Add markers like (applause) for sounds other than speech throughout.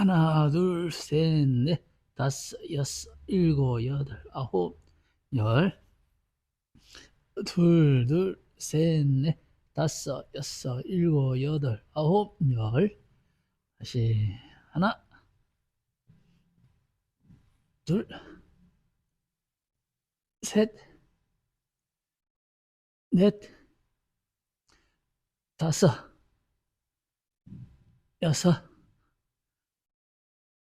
하나, 둘, 셋, 넷, 다섯, 여섯, 일곱, 여덟, 아홉, 열. 둘, 둘, 셋, 넷, 다섯, 여섯, 일곱, 여덟, 아홉, 열. 다시 하나, 둘, 셋, 넷, 다섯, 여섯,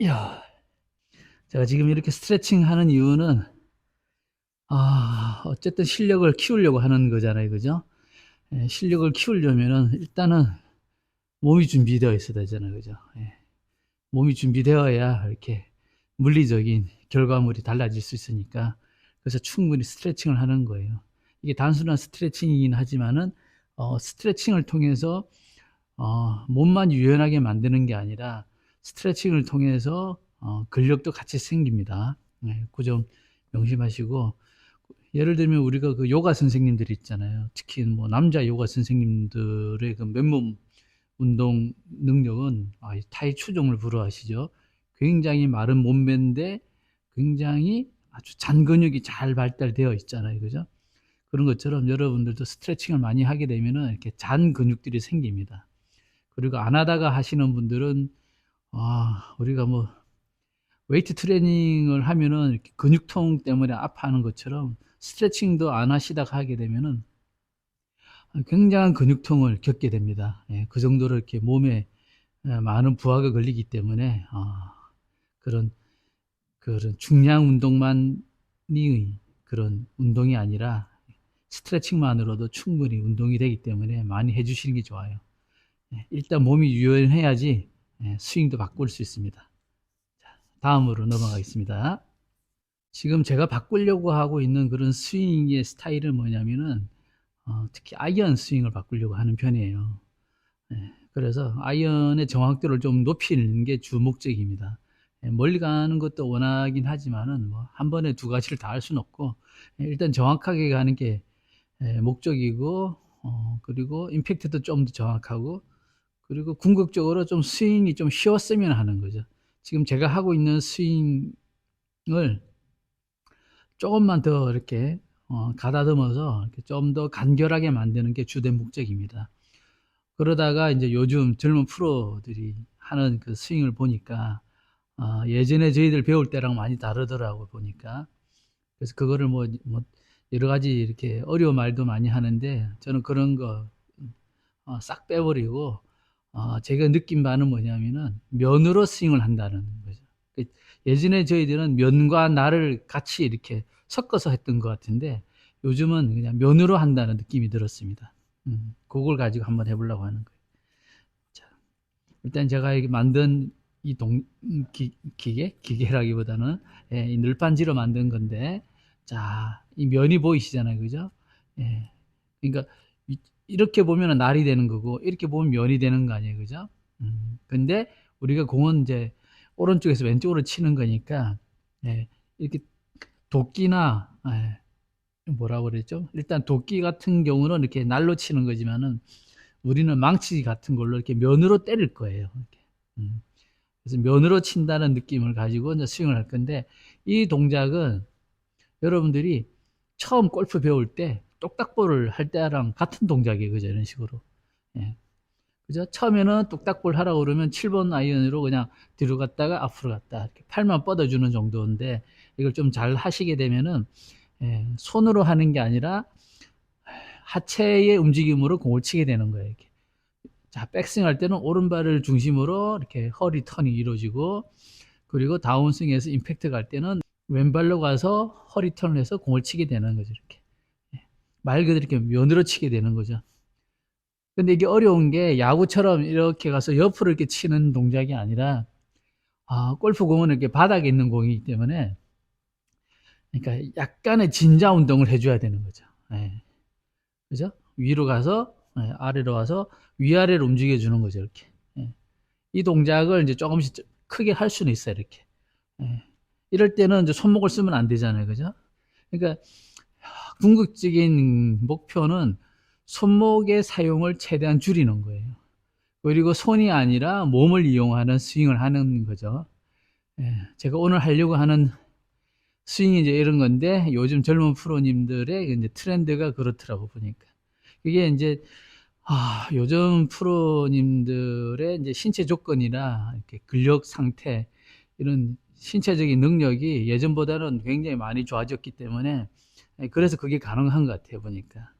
열. 제가 지금 이렇게 스트레칭 하는 이유는, 아, 어쨌든 실력을 키우려고 하는 거잖아요. 그죠? 예, 실력을 키우려면은 일단은 몸이 준비되어 있어야 되잖아요. 그죠? 예. 몸이 준비되어야 이렇게 물리적인 결과물이 달라질 수 있으니까 그래서 충분히 스트레칭을 하는 거예요. 이게 단순한 스트레칭이긴 하지만은 어, 스트레칭을 통해서 어, 몸만 유연하게 만드는 게 아니라 스트레칭을 통해서 어, 근력도 같이 생깁니다. 네, 그점 명심하시고 예를 들면 우리가 그 요가 선생님들이 있잖아요. 특히 뭐 남자 요가 선생님들의 그 맨몸 운동 능력은 아, 타이 추종을 불허하시죠. 굉장히 마른 몸매인데 굉장히 아주 잔 근육이 잘 발달되어 있잖아요. 그죠? 그런 것처럼 여러분들도 스트레칭을 많이 하게 되면은 이렇게 잔 근육들이 생깁니다. 그리고 안 하다가 하시는 분들은 아, 우리가 뭐 웨이트 트레이닝을 하면은 근육통 때문에 아파하는 것처럼 스트레칭도 안 하시다가 하게 되면은 굉장한 근육통을 겪게 됩니다. 예, 그 정도로 이렇게 몸에 예, 많은 부하가 걸리기 때문에 아, 그런 그런 중량 운동만이 그런 운동이 아니라 스트레칭만으로도 충분히 운동이 되기 때문에 많이 해주시는 게 좋아요. 예, 일단 몸이 유연해야지 예, 스윙도 바꿀 수 있습니다. 자, 다음으로 넘어가겠습니다. 지금 제가 바꾸려고 하고 있는 그런 스윙의 스타일은 뭐냐면은 어, 특히 아이언 스윙을 바꾸려고 하는 편이에요. 예, 그래서 아이언의 정확도를 좀 높이는 게 주 목적입니다. 예, 멀리 가는 것도 원하긴 하지만은 뭐 한 번에 두 가지를 다 할 수는 없고 예, 일단 정확하게 가는 게 예, 목적이고 어, 그리고 임팩트도 좀 더 정확하고 그리고 궁극적으로 좀 스윙이 좀 쉬웠으면 하는 거죠. 지금 제가 하고 있는 스윙을 조금만 더 이렇게 어, 가다듬어서 좀 더 간결하게 만드는 게 주된 목적입니다. 그러다가 이제 요즘 젊은 프로들이 하는 그 스윙을 보니까 어, 예전에 저희들 배울 때랑 많이 다르더라고 보니까 그래서 그거를 뭐, 뭐 여러 가지 이렇게 어려운 말도 많이 하는데 저는 그런 거 싹 빼버리고 어, 제가 느낀 바는 뭐냐면은 면으로 스윙을 한다는 거죠. 그 예전에 저희들은 면과 나를 같이 이렇게 섞어서 했던 것 같은데 요즘은 그냥 면으로 한다는 느낌이 들었습니다. 음, 그걸 가지고 한번 해보려고 하는 거예요. 자, 일단 제가 만든 이 동, 음, 기, 기계? 기계라기보다는 예, 이 늘판지로 만든 건데 자, 이 면이 보이시잖아요. 그죠? 예. 그러니까 이, 이렇게 보면 날이 되는 거고 이렇게 보면 면이 되는 거 아니에요. 그죠? 음, 근데 우리가 공은 이제 오른쪽에서 왼쪽으로 치는 거니까 예, 이렇게 도끼나 예, 뭐라고 그랬죠? 일단 도끼 같은 경우는 이렇게 날로 치는 거지만은 우리는 망치 같은 걸로 이렇게 면으로 때릴 거예요. 음. 그래서 면으로 친다는 느낌을 가지고 이제 스윙을 할 건데 이 동작은 여러분들이 처음 골프 배울 때 똑딱볼을 할 때랑 같은 동작이에요. 그죠? 이런 식으로. 예. 그죠? 처음에는 뚝딱볼 하라고 그러면 7번 아이언으로 그냥 뒤로 갔다가 앞으로 갔다 이렇게 팔만 뻗어주는 정도인데 이걸 좀 잘 하시게 되면은 예, 손으로 하는 게 아니라 하체의 움직임으로 공을 치게 되는 거예요. 이렇게. 자, 백스윙 할 때는 오른발을 중심으로 이렇게 허리 턴이 이루어지고 그리고 다운스윙에서 임팩트 갈 때는 왼발로 가서 허리 턴을 해서 공을 치게 되는 거죠. 이렇게. 예. 말 그대로 이렇게 면으로 치게 되는 거죠. 근데 이게 어려운 게 야구처럼 이렇게 가서 옆으로 이렇게 치는 동작이 아니라 아, 골프공은 이렇게 바닥에 있는 공이기 때문에 그러니까 약간의 진자 운동을 해줘야 되는 거죠. 예. 그죠? 위로 가서 예, 아래로 와서 위아래로 움직여 주는 거죠. 이렇게. 예. 이 동작을 이제 조금씩 크게 할 수는 있어요. 이렇게. 예. 이럴 때는 이제 손목을 쓰면 안 되잖아요. 그죠? 그러니까 궁극적인 목표는 손목의 사용을 최대한 줄이는 거예요. 그리고 손이 아니라 몸을 이용하는 스윙을 하는 거죠. 예, 제가 오늘 하려고 하는 스윙이 이제 이런 건데 요즘 젊은 프로님들의 이제 트렌드가 그렇더라고 보니까 이게 이제 아, 요즘 프로님들의 이제 신체 조건이나 이렇게 근력 상태 이런 신체적인 능력이 예전보다는 굉장히 많이 좋아졌기 때문에 예, 그래서 그게 가능한 것 같아요 보니까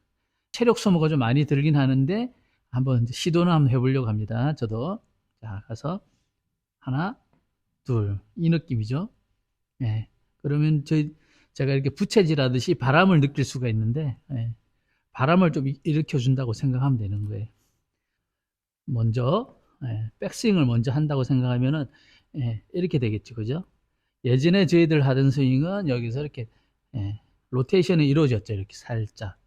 체력 소모가 좀 많이 들긴 하는데 한번 시도는 한번 해보려고 합니다. 저도 자 가서 하나 둘 이 느낌이죠. 예. 그러면 저희 제가 이렇게 부채질하듯이 바람을 느낄 수가 있는데 예. 바람을 좀 일- 일으켜 준다고 생각하면 되는 거예요. 먼저 예, 백스윙을 먼저 한다고 생각하면은 예, 이렇게 되겠죠, 그죠? 예전에 저희들 하던 스윙은 여기서 이렇게 예, 로테이션이 이루어졌죠, 이렇게 살짝.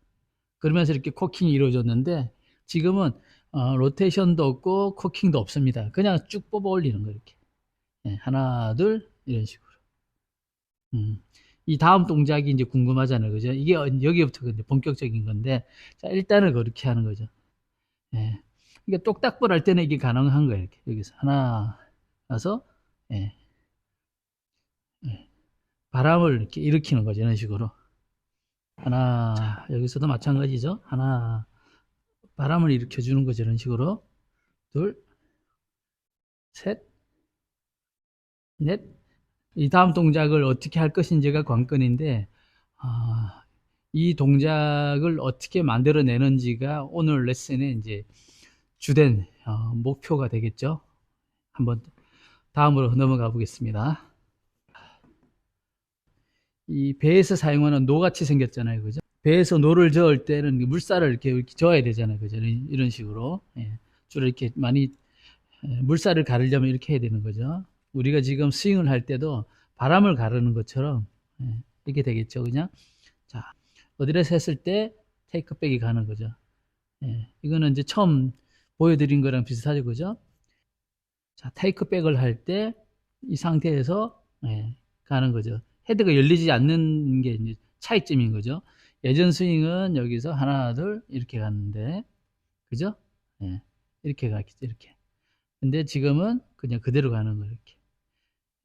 그러면서 이렇게 코킹이 이루어졌는데 지금은 어, 로테이션도 없고 코킹도 없습니다. 그냥 쭉 뽑아 올리는 거예요, 이렇게. 예, 하나, 둘 이런 식으로. 음, 이 다음 동작이 이제 궁금하잖아요, 그죠? 이게 어- 여기부터 이제 본격적인 건데, 자 일단은 그렇게 하는 거죠. 예. 그러니까 똑딱볼 할 때는 이게 가능한 거예요, 이렇게 여기서 하나, 가서 예. 예. 바람을 이렇게 일으키는 거죠, 이런 식으로. 하나, 여기서도 마찬가지죠. 하나, 바람을 일으켜 주는 거죠, 이런 식으로. 둘, 셋, 넷. 이 다음 동작을 어떻게 할 것인지가 관건인데, 아, 이 동작을 어떻게 만들어내는지가 오늘 레슨의 이제 주된 어, 목표가 되겠죠. 한번 다음으로 넘어가 보겠습니다. 이 배에서 사용하는 노같이 생겼잖아요. 그죠? 배에서 노를 저을 때는 물살을 이렇게, 저어야 되잖아요. 그죠? 이런, 식으로. 예. 주로 이렇게 많이 예, 물살을 가르려면 이렇게 해야 되는 거죠. 우리가 지금 스윙을 할 때도 바람을 가르는 것처럼 예, 이렇게 되겠죠. 그냥 자 어디에서 했을 때 테이크백이 가는 거죠. 예, 이거는 이제 처음 보여드린 거랑 비슷하죠. 그죠? 자 테이크백을 할 때 이 상태에서 예, 가는 거죠. 헤드가 열리지 않는 게 이제 차이점인 거죠. 예전 스윙은 여기서 하나 둘 이렇게 갔는데 그죠? 예, 이렇게 갔겠죠. 이렇게. 근데 지금은 그냥 그대로 가는 거예요. 이렇게.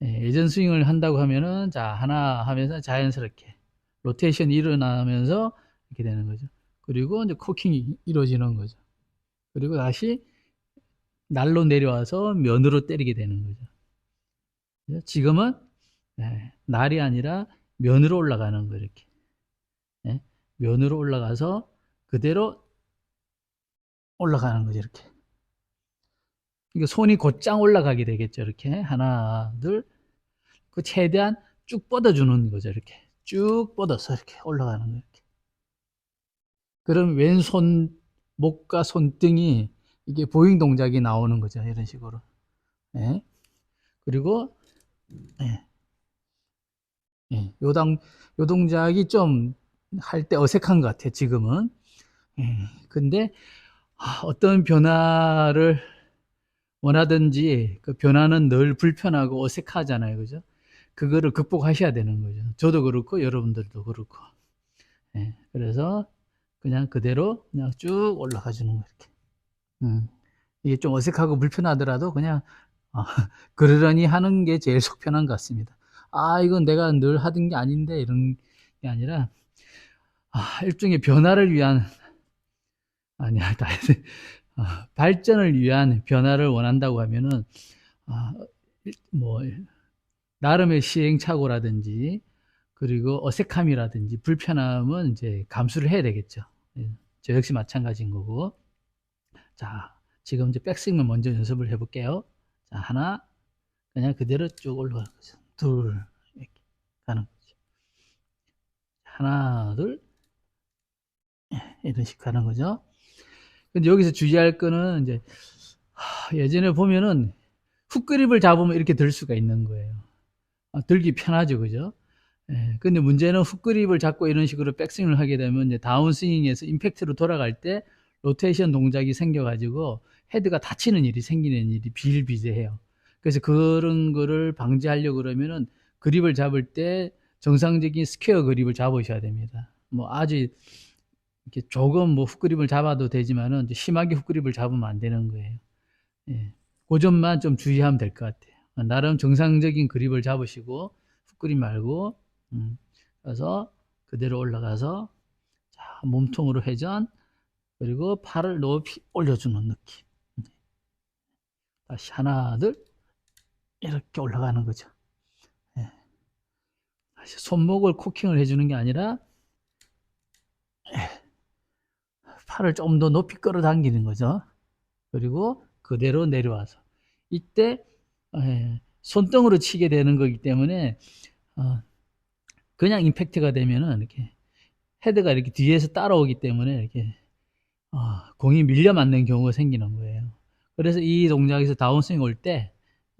예, 예전 스윙을 한다고 하면은 자 하나 하면서 자연스럽게 로테이션이 일어나면서 이렇게 되는 거죠. 그리고 이제 코킹이 이루어지는 거죠. 그리고 다시 날로 내려와서 면으로 때리게 되는 거죠. 지금은 예, 날이 아니라 면으로 올라가는 거예요. 이렇게 예, 면으로 올라가서 그대로 올라가는 거죠. 이렇게. 이거 손이 곧장 올라가게 되겠죠. 이렇게 하나, 둘, 그 최대한 쭉 뻗어주는 거죠. 이렇게 쭉 뻗어서 이렇게 올라가는 거예요. 이렇게. 그럼 왼손 목과 손등이 이게 보잉 동작이 나오는 거죠. 이런 식으로. 예. 그리고 예. 예. 요당 요 동작이 좀 할 때 어색한 것 같아요. 지금은. 예. 근데 아, 어떤 변화를 원하든지 그 변화는 늘 불편하고 어색하잖아요. 그죠? 그거를 극복하셔야 되는 거죠. 저도 그렇고 여러분들도 그렇고. 예, 그래서 그냥 그대로 그냥 쭉 올라가 주는 거 이렇게. 음, 이게 좀 어색하고 불편하더라도 그냥 아, (laughs) 그러려니 하는 게 제일 속 편한 것 같습니다. 아, 이건 내가 늘 하던 게 아닌데 이런 게 아니라 아, 일종의 변화를 위한 아니야, 다 어, 발전을 위한 변화를 원한다고 하면은 아, 일- 뭐 나름의 시행착오라든지 그리고 어색함이라든지 불편함은 이제 감수를 해야 되겠죠. 예, 저 역시 마찬가지인 거고. 자, 지금 이제 백스윙만 먼저 연습을 해볼게요. 자, 하나, 그냥 그대로 쭉 거죠. 둘, 이렇게 가는 거죠. 하나, 둘, 예, 이런 식으로 가는 거죠. 근데 여기서 주의할 거는 이제 하, 예전에 보면은 훅 그립을 잡으면 이렇게 들 수가 있는 거예요. 아, 들기 편하죠, 그죠? 예, 근데 문제는 훅 그립을 잡고 이런 식으로 백스윙을 하게 되면 이제 다운스윙에서 임팩트로 돌아갈 때 로테이션 동작이 생겨가지고 헤드가 다치는 일이 생기는 일이 비일비재해요. 그래서 그런 거를 방지하려고 그러면은 그립을 잡을 때 정상적인 스퀘어 그립을 잡으셔야 됩니다. 뭐 아주 이렇게 조금 뭐 훅그립을 잡아도 되지만은 심하게 훅그립을 잡으면 안 되는 거예요. 예. 그 점만 좀 주의하면 될 것 같아요. 나름 정상적인 그립을 잡으시고 훅그립 말고 음, 그래서 그대로 올라가서 자, 몸통으로 회전 그리고 팔을 높이 올려주는 느낌. 다시 하나 둘 이렇게 올라가는 거죠. 예. 손목을 코킹을 해주는 게 아니라 예. 팔을 좀 더 높이 끌어당기는 거죠. 그리고 그대로 내려와서 이때 예, 손등으로 치게 되는 거기 때문에 어, 그냥 임팩트가 되면은 이렇게 헤드가 이렇게 뒤에서 따라오기 때문에 이렇게 어, 공이 밀려 맞는 경우가 생기는 거예요. 그래서 이 동작에서 다운스윙 올 때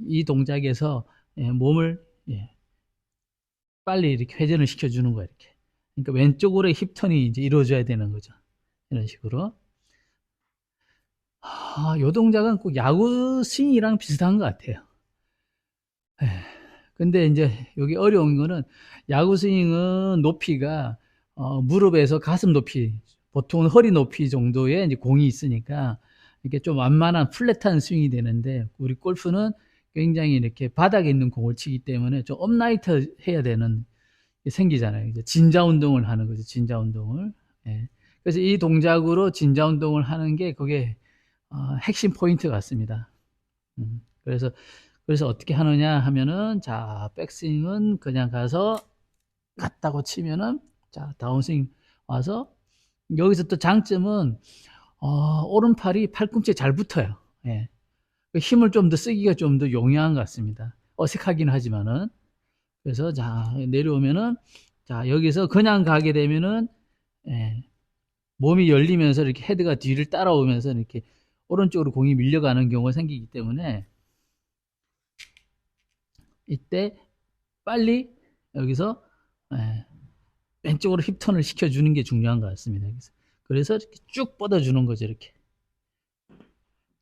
이 동작에서 예, 몸을 예, 빨리 이렇게 회전을 시켜주는 거예요. 이렇게. 그러니까 왼쪽으로의 힙턴이 이제 이루어져야 되는 거죠. 이런 식으로. 아, 요 동작은 꼭 야구 스윙이랑 비슷한 것 같아요. 에, 근데 이제 여기 어려운 거는 야구 스윙은 높이가 어, 무릎에서 가슴 높이, 보통은 허리 높이 정도의 이제 공이 있으니까 이렇게 좀 완만한 플랫한 스윙이 되는데 우리 골프는 굉장히 이렇게 바닥에 있는 공을 치기 때문에 좀 업라이트 해야 되는 게 생기잖아요. 이제 진자 운동을 하는 거죠. 진자 운동을. 예. 그래서 이 동작으로 진자 운동을 하는 게 그게 어, 핵심 포인트 같습니다. 음, 그래서 그래서 어떻게 하느냐 하면은 자 백스윙은 그냥 가서 갔다고 치면은 자 다운스윙 와서 여기서 또 장점은 어, 오른팔이 팔꿈치에 잘 붙어요. 예. 그 힘을 좀 더 쓰기가 좀 더 용이한 것 같습니다. 어색하긴 하지만은 그래서 자 내려오면은 자 여기서 그냥 가게 되면은 예, 몸이 열리면서 이렇게 헤드가 뒤를 따라오면서 이렇게 오른쪽으로 공이 밀려가는 경우가 생기기 때문에 이때 빨리 여기서 예, 왼쪽으로 힙턴을 시켜주는 게 중요한 것 같습니다. 그래서, 그래서 이렇게 쭉 뻗어주는 거죠. 이렇게.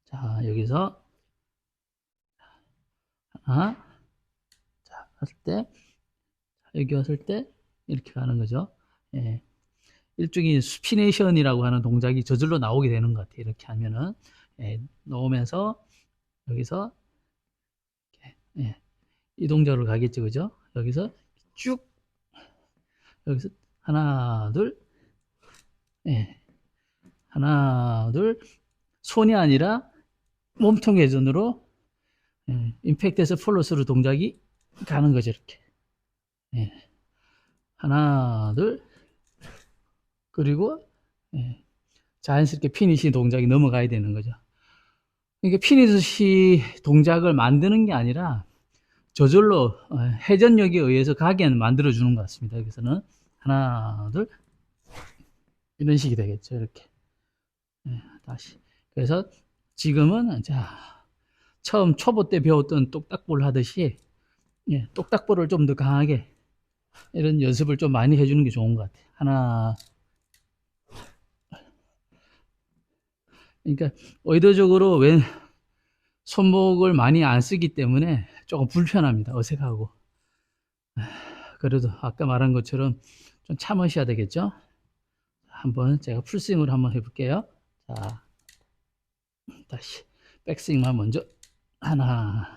자, 여기서 하나, 자, 왔을 때, 여기 왔을 때 이렇게 가는 거죠. 예. 일종의 수피네이션이라고 하는 동작이 저절로 나오게 되는 것 같아요. 이렇게 하면은 예, 넣으면서 여기서 예, 이 동작으로 가겠죠, 그죠? 여기서 쭉 여기서 하나, 둘, 예, 하나, 둘, 손이 아니라 몸통 회전으로 예, 임팩트에서 폴로스로 동작이 가는 거죠, 이렇게. 예. 하나, 둘, 그리고 예, 자연스럽게 피니시 동작이 넘어가야 되는 거죠. 그러니까 피니시 동작을 만드는 게 아니라 저절로 어, 회전력에 의해서 가게 만들어 주는 것 같습니다. 여기서는 하나, 둘 이런 식이 되겠죠. 이렇게 예, 다시 그래서 지금은 자 처음 초보 때 배웠던 똑딱볼 하듯이 예, 똑딱볼을 좀 더 강하게 이런 연습을 좀 많이 해주는 게 좋은 것 같아요. 하나 그러니까 의도적으로 왼 손목을 많이 안 쓰기 때문에 조금 불편합니다. 어색하고. 그래도 아까 말한 것처럼 좀 참으셔야 되겠죠? 한번 제가 풀스윙을 한번 해볼게요. 자, 다시 백스윙만 먼저 하나,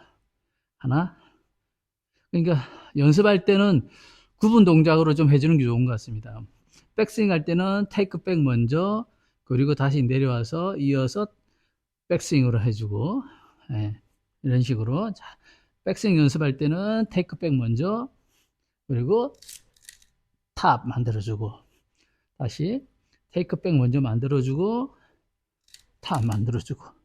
하나. 그러니까 연습할 때는 구분 동작으로 좀 해주는 게 좋은 것 같습니다. 백스윙 할 때는 테이크백 먼저, 그리고 다시 내려와서 이어서 백스윙으로 해주고 예, 이런 식으로 자, 백스윙 연습할 때는 테이크백 먼저 그리고 탑 만들어주고 다시 테이크백 먼저 만들어주고 탑 만들어주고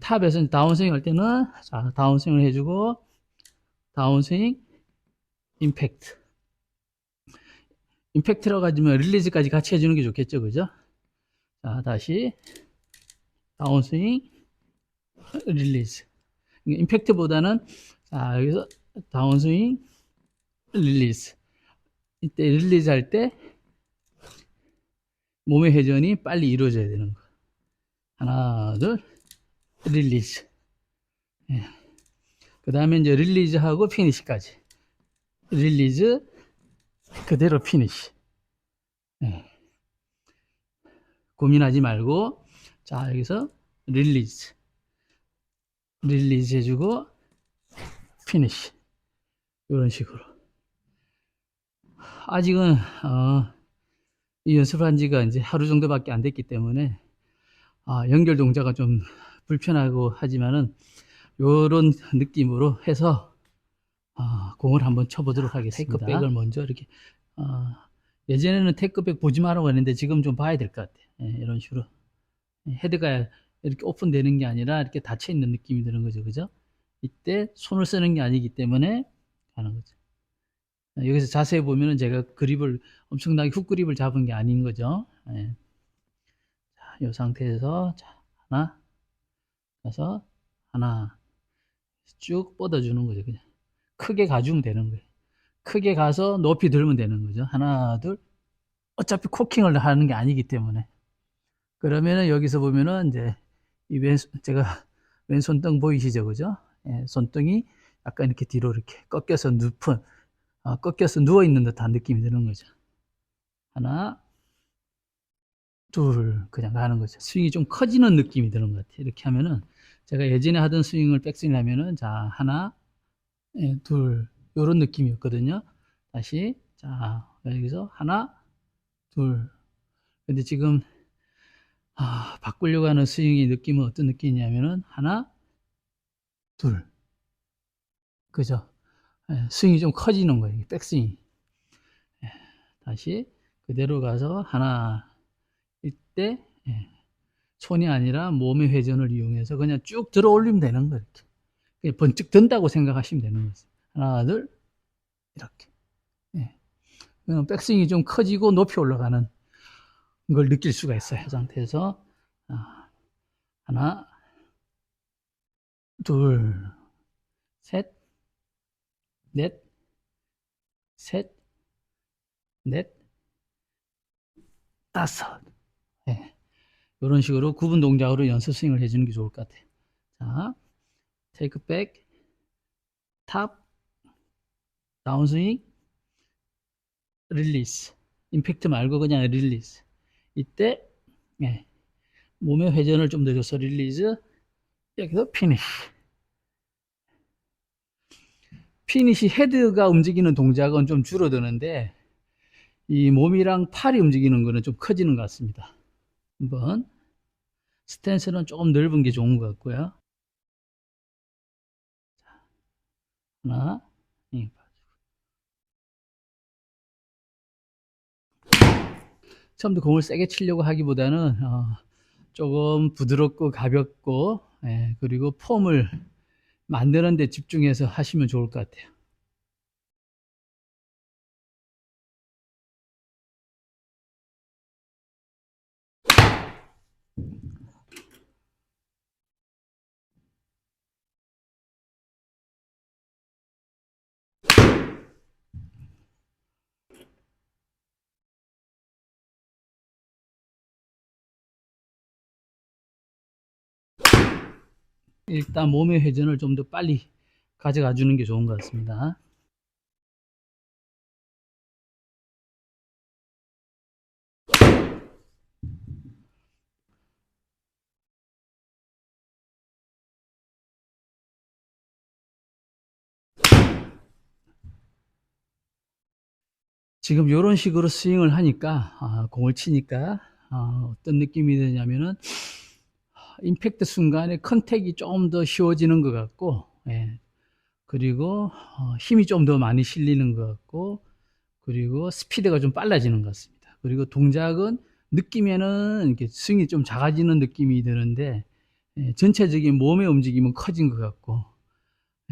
탑에서 다운스윙 할 때는 자 다운스윙을 해주고 다운스윙 임팩트. 임팩트라고 하지만 릴리즈까지 같이 해주는 게 좋겠죠 그죠? 자 다시. 다운스윙 릴리즈. 임팩트보다는 자 여기서 다운스윙 릴리즈. 이때 릴리즈 할 때 몸의 회전이 빨리 이루어져야 되는 거. 하나 둘 릴리즈 그 다음에 이제 릴리즈하고 피니시까지. 릴리즈 그대로 피니시 예. 고민하지 말고 자 여기서 릴리즈 릴리즈 해주고 피니시 이런 식으로. 아직은 어, 이 연습한 지가 이제 하루 정도밖에 안 됐기 때문에 아, 연결 동작가 좀 불편하고 하지만은 요런 느낌으로 해서 아, 공을 한번 쳐보도록 하겠습니다. 테이크백을 먼저 이렇게 아, 예전에는 테이크백 보지 말라고 했는데 지금 좀 봐야 될 것 같아. 예, 이런 식으로 헤드가 이렇게 오픈되는 게 아니라 이렇게 닫혀 있는 느낌이 드는 거죠, 그죠? 이때 손을 쓰는 게 아니기 때문에 가는 거죠. 여기서 자세히 보면은 제가 그립을 엄청나게 훅 그립을 잡은 게 아닌 거죠. 예. 자, 이 상태에서 자, 하나, 그래서 하나 쭉 뻗어주는 거죠. 그냥 크게 가주면 되는 거예요. 크게 가서 높이 들면 되는 거죠. 하나, 둘. 어차피 코킹을 하는 게 아니기 때문에. 그러면은 여기서 보면은 이제 이 왼손, 제가 (laughs) 왼손등 보이시죠? 그죠? 예, 손등이 약간 이렇게 뒤로 이렇게 꺾여서 눕은, 아, 꺾여서 누워있는 듯한 느낌이 드는 거죠. 하나, 둘, 그냥 가는 거죠. 스윙이 좀 커지는 느낌이 드는 것 같아요. 이렇게 하면은 제가 예전에 하던 스윙을 백스윙 하면은 자, 하나, 예, 둘, 요런 느낌이었거든요. 다시, 자, 여기서 하나, 둘. 근데 지금, 아, 바꾸려고 하는 스윙의 느낌은 어떤 느낌이냐면은 하나, 둘. 그죠? 예, 스윙이 좀 커지는 거예요. 백스윙이. 예, 다시 그대로 가서 하나 이때 예, 손이 아니라 몸의 회전을 이용해서 그냥 쭉 들어 올리면 되는 거예요. 이렇게. 번쩍 든다고 생각하시면 되는 거예요. 하나, 둘, 이렇게. 예. 백스윙이 좀 커지고 높이 올라가는 걸 느낄 수가 있어요. 그 상태에서 아, 하나, 둘, 셋, 넷, 셋, 넷, 다섯. 예. 이런 식으로 구분 동작으로 연습 스윙을 해주는 게 좋을 것 같아요. 자, 테이크 백, 탑, 다운 스윙, 릴리스. 임팩트 말고 그냥 릴리스. 이때 예. 몸의 회전을 좀더 줘서 릴리즈 여기서 피니시. 피니시 헤드가 움직이는 동작은 좀 줄어드는데 이 몸이랑 팔이 움직이는 거는 좀 커지는 것 같습니다. 한번 스탠스는 조금 넓은 게 좋은 것 같고요. 하나, 예, 처음부터 공을 세게 치려고 하기보다는 어, 조금 부드럽고 가볍고 예, 그리고 폼을 만드는 데 집중해서 하시면 좋을 것 같아요. 일단 몸의 회전을 좀 더 빨리 가져가 주는 게 좋은 것 같습니다. 지금 이런 식으로 스윙을 하니까 아, 공을 치니까 아, 어떤 느낌이 드냐면은 임팩트 순간에 컨택이 좀 더 쉬워지는 것 같고, 예. 그리고 어, 힘이 좀 더 많이 실리는 것 같고, 그리고 스피드가 좀 빨라지는 것 같습니다. 그리고 동작은 느끼면은 이렇게 스윙이 좀 작아지는 느낌이 드는데, 예, 전체적인 몸의 움직임은 커진 것 같고,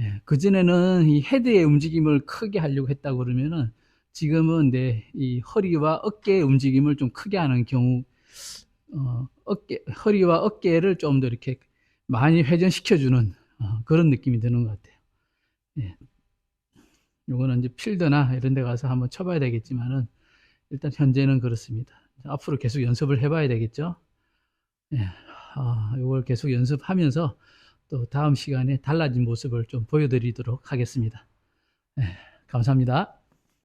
예, 그전에는 이 헤드의 움직임을 크게 하려고 했다고 그러면은, 지금은 내 이 허리와 어깨의 움직임을 좀 크게 하는 경우, 어, 어깨, 허리와 어깨를 좀 더 이렇게 많이 회전시켜주는 어, 그런 느낌이 드는 것 같아요. 예. 요거는 이제 필드나 이런 데 가서 한번 쳐봐야 되겠지만은, 일단 현재는 그렇습니다. 앞으로 계속 연습을 해봐야 되겠죠. 예. 아, 요걸 계속 연습하면서 또 다음 시간에 달라진 모습을 좀 보여드리도록 하겠습니다. 예, 감사합니다.